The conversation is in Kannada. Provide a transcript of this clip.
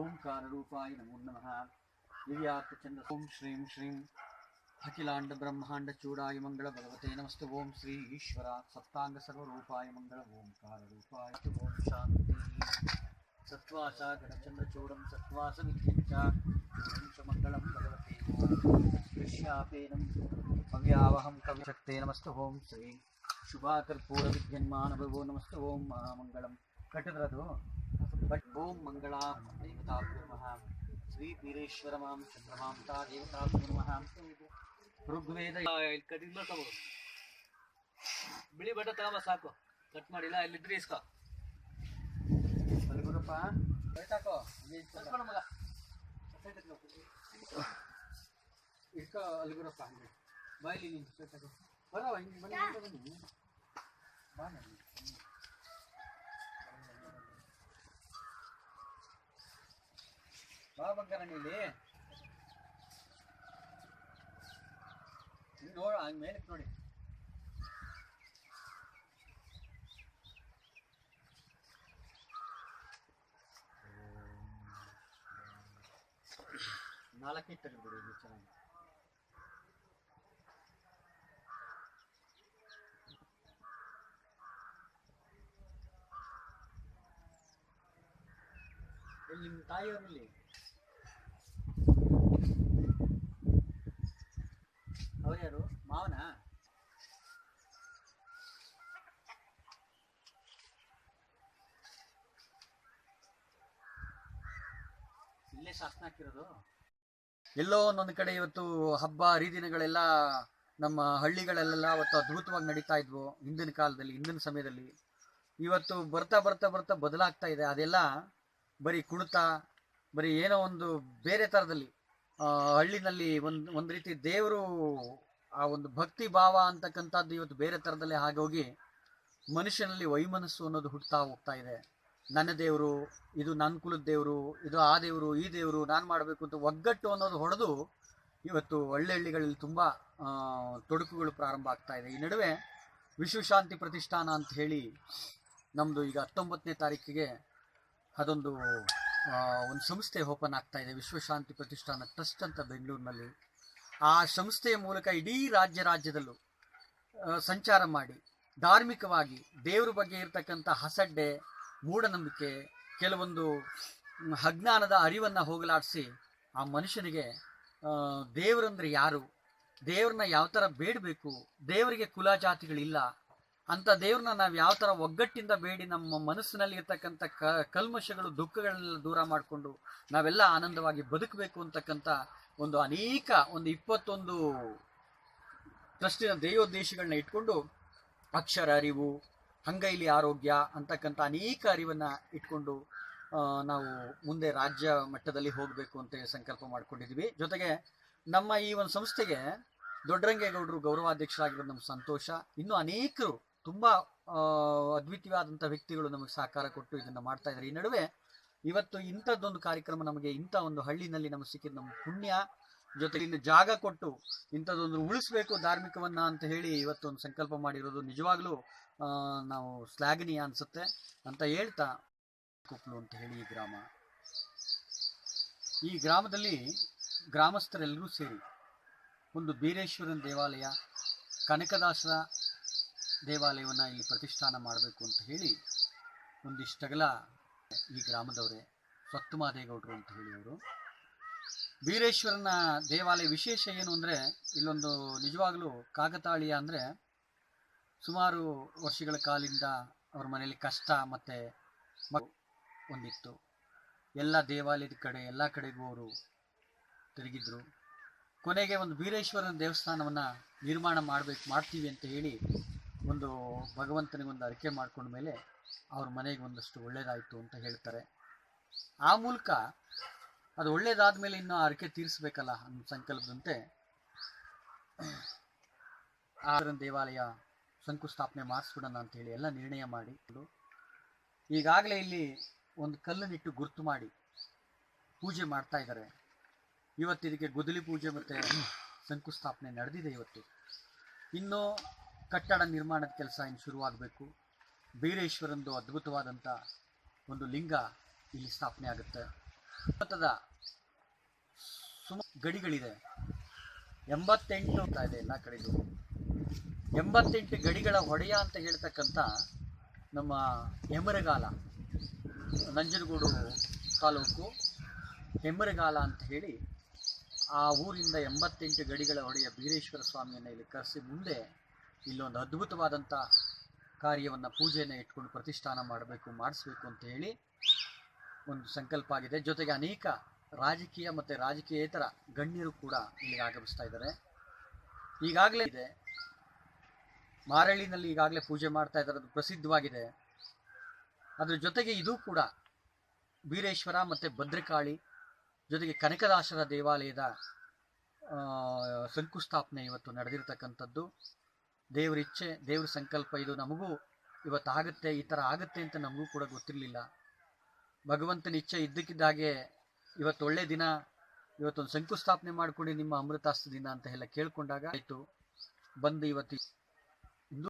ஓம்காரரூபாய நமோ நம திவ்யார்த்தச்சந்திர ஓம் ஸ்ரீம் ஸ்ரீம் அகிலாண்ட பிரம்மாண்ட சூடாய மங்கள பகவதே நமஸ்து. ஓம் ஸ்ரீ ஈஸ்வரா சப்தாங்க சர்வரூபாய மங்கள ஓம்காரரூபாய ஓம் சாந்தி. சத்வாசா கடச்சந்திரச்சூடம் சத்வாச வித்யஞ்சா மங்களம் பகவதே கிருஷ்யாபேனம் भव्यावहं कविशक्ते नमस्त ॐ श्री शुभाकर्पूरविद्यन्मानभवो नमस्त ॐ महामङ्गलं कटरतो ಓಂ ಮಹಾಮಂಗಳಂ ಕಟ್ಟಿದ್ರದು ಬಟ್ ಓಂ ಮಂಗಳ ದೇವತಾಭ್ಯೋ ನಮಃ ಶ್ರೀ ವೀರೇಶ್ವರ ಮಾಂ ಚಂದ್ರಮಾಂ ತಾ ದೇವತಾಭ್ಯೋ ನಮಃ ಋಗ್ವೇದ ಕಟಿಂಗ್ ತಗೋ ಬಿಳಿ ಬಟ್ಟೆ ತಗೊಂಬ ಸಾಕು ಕಟ್ ಮಾಡಿಲ್ಲ ಇಲ್ಲಿದ್ರೆ ಇಸ್ಕೋ ಗುರಪ್ಪ ಆಯ್ತಾಕೋ ಕಟ್ಕೊಂಡು ಮಗ ಇಟ್ಕೋ ಅಲ್ಗುರಪ್ಪ ಹಂಗೆ ಬಾಯ್ಲಿ ನೀನು ಸೈತಾಕೋ ಬರವ ಹಿಂಗೆ ಬನ್ನಿ ಹಿಂಗೆ ಬನ್ನಿ ಬಾ ಬಂಗಾರ ನೀಲಿ ನೋಡ ಹಂಗ ಮೇಲಕ್ಕೆ ನೋಡಿ. ನಾಲ್ಕೇ ತೆಗೆದ್ಬಿಡಿ ಇದು ಚೆನ್ನಾಗಿ. ಎಲ್ಲಿ ನಿಮ್ಮ ತಾಯಿಯವರಲ್ಲಿ ಅವ್ರು ಯಾರು ಮಾವನ ಇಲ್ಲೇ ಶಾಸನ ಎಲ್ಲೋ ಒಂದೊಂದು ಕಡೆ ಇವತ್ತು ಹಬ್ಬ, ಹರಿದಿನಗಳೆಲ್ಲ ನಮ್ಮ ಹಳ್ಳಿಗಳಲ್ಲೆಲ್ಲ ಅವತ್ತು ಅದ್ಭುತವಾಗಿ ನಡೀತಾ ಇದ್ವು, ಹಿಂದಿನ ಕಾಲದಲ್ಲಿ, ಹಿಂದಿನ ಸಮಯದಲ್ಲಿ. ಇವತ್ತು ಬರ್ತಾ ಬರ್ತಾ ಬರ್ತಾ ಬದಲಾಗ್ತಾ ಇದೆ. ಅದೆಲ್ಲ ಬರೀ ಕುಣಿತ, ಬರೀ ಏನೋ ಒಂದು ಬೇರೆ ಥರದಲ್ಲಿ. ಹಳ್ಳಿನಲ್ಲಿ ಒಂದು ಒಂದು ರೀತಿ ದೇವರು ಆ ಒಂದು ಭಕ್ತಿ ಭಾವ ಅಂತಕ್ಕಂಥದ್ದು ಇವತ್ತು ಬೇರೆ ಥರದಲ್ಲಿ ಹೋಗಿ ಮನುಷ್ಯನಲ್ಲಿ ವೈಮನಸ್ಸು ಅನ್ನೋದು ಹುಟ್ಟುತ್ತಾ ಹೋಗ್ತಾ ಇದೆ. ನನ್ನ ದೇವರು, ಇದು ನನ್ನ ಕುಲದ ದೇವರು, ಇದು ಆ ದೇವರು, ಈ ದೇವರು, ನಾನು ಮಾಡಬೇಕು ಅಂತ ಒಗ್ಗಟ್ಟು ಅನ್ನೋದು ಹೊಡೆದು ಇವತ್ತು ಹಳ್ಳಿ ಹಳ್ಳಿಗಳಲ್ಲಿ ತುಂಬ ತೊಡಕುಗಳು ಪ್ರಾರಂಭ ಆಗ್ತಾ ಇದೆ. ಈ ನಡುವೆ ವಿಶ್ವಶಾಂತಿ ಪ್ರತಿಷ್ಠಾನ ಅಂತ ಹೇಳಿ ನಮ್ಮದು ಈಗ ಹತ್ತೊಂಬತ್ತನೇ ತಾರೀಕಿಗೆ ಅದೊಂದು ಒಂದು ಸಂಸ್ಥೆ ಓಪನ್ ಆಗ್ತಾ ಇದೆ ವಿಶ್ವಶಾಂತಿ ಪ್ರತಿಷ್ಠಾನ ಟ್ರಸ್ಟ್ ಅಂತ ಬೆಂಗಳೂರಿನಲ್ಲಿ. ಆ ಸಂಸ್ಥೆಯ ಮೂಲಕ ಇಡೀ ರಾಜ್ಯ ರಾಜ್ಯದಲ್ಲೂ ಸಂಚಾರ ಮಾಡಿ, ಧಾರ್ಮಿಕವಾಗಿ ದೇವ್ರ ಬಗ್ಗೆ ಇರತಕ್ಕಂಥ ಹಸಡ್ಡೆ ಮೂಢನಂಬಿಕೆ, ಕೆಲವೊಂದು ಅಜ್ಞಾನದ ಅರಿವನ್ನು ಹೋಗಲಾಡಿಸಿ ಆ ಮನುಷ್ಯನಿಗೆ ದೇವರಂದ್ರೆ ಯಾರು? ದೇವ್ರನ್ನ ಯಾವ ಥರ ಬೇಡಬೇಕು? ದೇವರಿಗೆ ಕುಲ ಜಾತಿಗಳಿಲ್ಲ ಅಂತ ದೇವ್ರನ್ನ ನಾವು ಯಾವ ಥರ ಒಗ್ಗಟ್ಟಿಂದ ಬೇಡಿ ನಮ್ಮ ಮನಸ್ಸಿನಲ್ಲಿ ಇರ್ತಕ್ಕಂಥ ಕ, ಕಲ್ಮಶಗಳು, ದುಃಖಗಳನ್ನೆಲ್ಲ ದೂರ ಮಾಡಿಕೊಂಡು ನಾವೆಲ್ಲ ಆನಂದವಾಗಿ ಬದುಕಬೇಕು ಅಂತಕ್ಕಂಥ ಒಂದು ಅನೇಕ, ಒಂದು ಇಪ್ಪತ್ತೊಂದು ಟ್ರಸ್ಟಿನ ದೇವೋದ್ದೇಶಗಳನ್ನ ಇಟ್ಕೊಂಡು ಅಕ್ಷರ ಅರಿವು ಅಂಗೈಲಿ ಆರೋಗ್ಯ ಅಂತಕ್ಕಂಥ ಅನೇಕ ಅರಿವನ್ನು ಇಟ್ಕೊಂಡು ನಾವು ಮುಂದೆ ರಾಜ್ಯ ಮಟ್ಟದಲ್ಲಿ ಹೋಗಬೇಕು ಅಂತ ಸಂಕಲ್ಪ ಮಾಡ್ಕೊಂಡಿದ್ವಿ ಜೊತೆಗೆ ನಮ್ಮ ಈ ಒಂದು ಸಂಸ್ಥೆಗೆ ದೊಡ್ಡರಂಗೇಗೌಡರು ಗೌರವಾಧ್ಯಕ್ಷರಾಗಿರೋದು ನಮ್ಮ ಸಂತೋಷ. ಇನ್ನೂ ಅನೇಕರು ತುಂಬ ಅದ್ವಿತೀಯವಾದಂಥ ವ್ಯಕ್ತಿಗಳು ನಮಗೆ ಸಹಕಾರ ಕೊಟ್ಟು ಇದನ್ನು ಮಾಡ್ತಾ ಇದ್ದಾರೆ. ಈ ನಡುವೆ ಇವತ್ತು ಇಂಥದ್ದೊಂದು ಕಾರ್ಯಕ್ರಮ ನಮಗೆ ಇಂಥ ಒಂದು ಹಳ್ಳಿನಲ್ಲಿ ನಮಗೆ ಸಿಕ್ಕಿದ ನಮ್ಮ ಪುಣ್ಯ. ಜೊತೆಗೆ ಇನ್ನು ಜಾಗ ಕೊಟ್ಟು ಇಂಥದ್ದೊಂದು ಉಳಿಸ್ಬೇಕು ಧಾರ್ಮಿಕವನ್ನ ಅಂತ ಹೇಳಿ ಇವತ್ತೊಂದು ಸಂಕಲ್ಪ ಮಾಡಿರೋದು ನಿಜವಾಗ್ಲೂ ನಾವು ಶ್ಲಾಘನೀಯ ಅನ್ಸುತ್ತೆ ಅಂತ ಹೇಳ್ತಾ ಕುಪ್ಲು ಅಂತ ಹೇಳಿ ಈ ಗ್ರಾಮ. ಈ ಗ್ರಾಮದಲ್ಲಿ ಗ್ರಾಮಸ್ಥರೆಲ್ಲರೂ ಸೇರಿ ಒಂದು ಬೀರೇಶ್ವರನ ದೇವಾಲಯ, ಕನಕದಾಸರ ದೇವಾಲಯವನ್ನು ಇಲ್ಲಿ ಪ್ರತಿಷ್ಠಾನ ಮಾಡಬೇಕು ಅಂತ ಹೇಳಿ ಒಂದಿಷ್ಟಗಲ ಈ ಗ್ರಾಮದವರೇ ಸ್ವತ್ತುಮಾದೇಗೌಡರು ಅಂತ ಹೇಳಿ ಅವರು ಬೀರೇಶ್ವರನ ದೇವಾಲಯ ವಿಶೇಷ ಏನು ಅಂದರೆ ಇಲ್ಲೊಂದು ನಿಜವಾಗಲೂ ಕಾಗತಾಳಿಯ ಅಂದರೆ ಸುಮಾರು ವರ್ಷಗಳ ಕಾಲಿಂದ ಅವ್ರ ಮನೆಯಲ್ಲಿ ಕಷ್ಟ ಮತ್ತು ಒಂದಿತ್ತು. ಎಲ್ಲ ದೇವಾಲಯದ ಕಡೆ, ಎಲ್ಲ ಕಡೆಗೂ ಅವರು ತಿರುಗಿದ್ರು. ಕೊನೆಗೆ ಒಂದು ವೀರೇಶ್ವರನ ದೇವಸ್ಥಾನವನ್ನು ನಿರ್ಮಾಣ ಮಾಡಬೇಕು, ಮಾಡ್ತೀವಿ ಅಂತ ಹೇಳಿ ಒಂದು ಭಗವಂತನಿಗೊಂದು ಅರಿಕೆ ಮಾಡ್ಕೊಂಡ ಮೇಲೆ ಅವ್ರ ಮನೆಗೆ ಒಂದಷ್ಟು ಒಳ್ಳೆಯದಾಯಿತು ಅಂತ ಹೇಳ್ತಾರೆ. ಆ ಮೂಲಕ ಅದು ಒಳ್ಳೇದಾದ ಮೇಲೆ ಇನ್ನು ಹರಕೆ ತೀರಿಸಬೇಕಲ್ಲ ಅನ್ನೋ ಸಂಕಲ್ಪದಂತೆ ಆ ದೇವಾಲಯ ಶಂಕುಸ್ಥಾಪನೆ ಮಾಡಿಸ್ಬಿಡೋಣ ಅಂತ ಹೇಳಿ ಎಲ್ಲ ನಿರ್ಣಯ ಮಾಡಿ. ಈಗಾಗಲೇ ಇಲ್ಲಿ ಒಂದು ಕಲ್ಲನ್ನಿಟ್ಟು ಗುರುತು ಮಾಡಿ ಪೂಜೆ ಮಾಡ್ತಾ ಇದ್ದಾರೆ. ಇವತ್ತು ಇದಕ್ಕೆ ಗುದಲಿ ಪೂಜೆ ಮತ್ತು ಶಂಕುಸ್ಥಾಪನೆ ನಡೆದಿದೆ ಇವತ್ತು. ಇನ್ನು ಕಟ್ಟಡ ನಿರ್ಮಾಣದ ಕೆಲಸ ಇನ್ನು ಶುರುವಾಗಬೇಕು. ಬೀರೇಶ್ವರಂದು ಅದ್ಭುತವಾದಂಥ ಒಂದು ಲಿಂಗ ಇಲ್ಲಿ ಸ್ಥಾಪನೆ ಆಗುತ್ತೆ. ಭಾರತದ ಸುಮಾರು ಗಡಿಗಳಿದೆ. ಎಂಬತ್ತೆಂಟು ಅಂತ ಇದೆ ಎಲ್ಲ ಕಡೆಗೂ. ಎಂಬತ್ತೆಂಟು ಗಡಿಗಳ ಹೊಡೆಯ ಅಂತ ಹೇಳ್ತಕ್ಕಂಥ ನಮ್ಮ ಹೆಮರಗಾಲ, ನಂಜನಗೂಡು ತಾಲೂಕು ಹೆಮ್ಮರಗಾಲ ಅಂತ ಹೇಳಿ ಆ ಊರಿಂದ ಎಂಬತ್ತೆಂಟು ಗಡಿಗಳ ಹೊಡೆಯ ಬೀರೇಶ್ವರ ಸ್ವಾಮಿಯನ್ನು ಇಲ್ಲಿ ಕರೆಸಿ ಮುಂದೆ ಇಲ್ಲೊಂದು ಅದ್ಭುತವಾದಂಥ ಕಾರ್ಯವನ್ನು ಪೂಜೆಯನ್ನು ಇಟ್ಕೊಂಡು ಪ್ರತಿಷ್ಠಾನ ಮಾಡಬೇಕು, ಮಾಡಿಸ್ಬೇಕು ಅಂತ ಹೇಳಿ ಒಂದು ಸಂಕಲ್ಪ ಆಗಿದೆ. ಜೊತೆಗೆ ಅನೇಕ ರಾಜಕೀಯ ಮತ್ತು ರಾಜಕೀಯೇತರ ಗಣ್ಯರು ಕೂಡ ಇಲ್ಲಿಗೆ ಆಗಮಿಸ್ತಾ ಇದ್ದಾರೆ. ಈಗಾಗಲೇ ಇದೆ. ಮಾರಳ್ಳಿನಲ್ಲಿ ಈಗಾಗಲೇ ಪೂಜೆ ಮಾಡ್ತಾ ಇದ್ದಾರೆ. ಅದು ಪ್ರಸಿದ್ಧವಾಗಿದೆ. ಅದರ ಜೊತೆಗೆ ಇದು ಕೂಡ ಬೀರೇಶ್ವರ ಮತ್ತು ಭದ್ರಕಾಳಿ ಜೊತೆಗೆ ಕನಕದಾಸರ ದೇವಾಲಯದ ಶಂಕುಸ್ಥಾಪನೆ ಇವತ್ತು ನಡೆದಿರ್ತಕ್ಕಂಥದ್ದು. ದೇವರ ಇಚ್ಛೆ, ದೇವ್ರ ಸಂಕಲ್ಪ ಇದು ನಮಗೂ ಇವತ್ತು ಆಗುತ್ತೆ ಈ ಥರ ಆಗುತ್ತೆ ಅಂತ ನಮಗೂ ಕೂಡ ಗೊತ್ತಿರಲಿಲ್ಲ. ಭಗವಂತನ ಇಚ್ಛೆ ಇದ್ದಕ್ಕಿದ್ದ ಹಾಗೆ ಇವತ್ತು ಒಳ್ಳೆ ದಿನ, ಇವತ್ತೊಂದು ಶಂಕುಸ್ಥಾಪನೆ ಮಾಡ್ಕೊಂಡು ನಿಮ್ಮ ಅಮೃತಾಸ್ತ ದಿನ ಅಂತ ಎಲ್ಲ ಕೇಳ್ಕೊಂಡಾಗ ಆಯಿತು. ಬಂದು ಇವತ್ತು